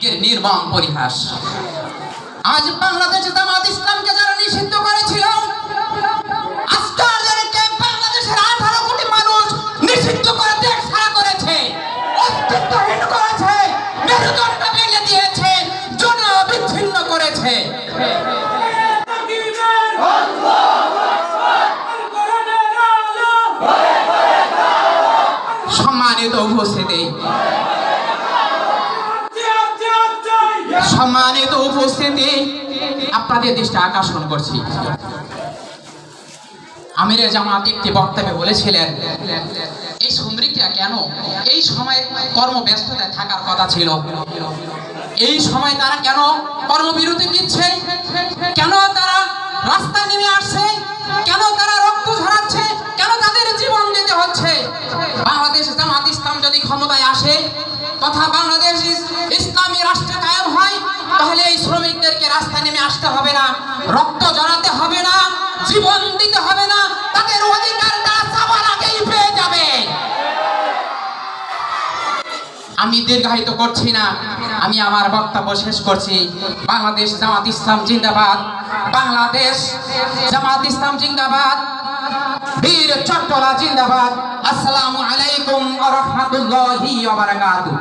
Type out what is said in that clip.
ভাগ্যের নির্মম পরিহাস। আজ বাংলাদেশ জামাত ইসলামকে যারা নিষিদ্ধ করেছিল নিষিদ্ধ করেছে মেরুদণ্ড দিয়েছে বিচ্ছিন্ন করেছে। সম্মানিত উপস্থিতি সম্মানিত উপস্থিতি, আপনাদের দৃষ্টি আকর্ষণ করছি। আমিরে জামাত একটি বক্তব্যে বলেছিলেন, এই সুন্দরীটা কেন? এই সময় কর্মব্যস্ততায় থাকার কথা ছিল। এই সময় তারা কেন কর্মবিরতি দিচ্ছে কেন তারা রাস্তা নেমে আসছে? কেন তারা রক্ত ঝরাচ্ছে? কেন তাদের জীবন দিতে হচ্ছে? বাংলাদেশ জামাত ইসলাম যদি ক্ষমতায় আসে, তথা বাংলাদেশ ইস- ইসলামী রাষ্ট্র কায়েম হয় তাহলে এই শ্রমিকদেরকে রাস্তায় নেমে আসতে হবে না। রক্ত জড়াতে হবে না, জীবন দিতে হবে না, তাদের অধিকার আমি দীর্ঘায়িত করছি না, আমি আমার বক্তব্য শেষ করছি। বাংলাদেশ জামাত ইসলাম জিন্দাবাদ, বাংলাদেশ জামাত ইসলাম জিন্দাবাদ, বীর চট্টলা জিন্দাবাদ। আসসালামু আলাইকুম ওয়া রাহমাতুল্লাহি ওয়া বারাকাতুহু।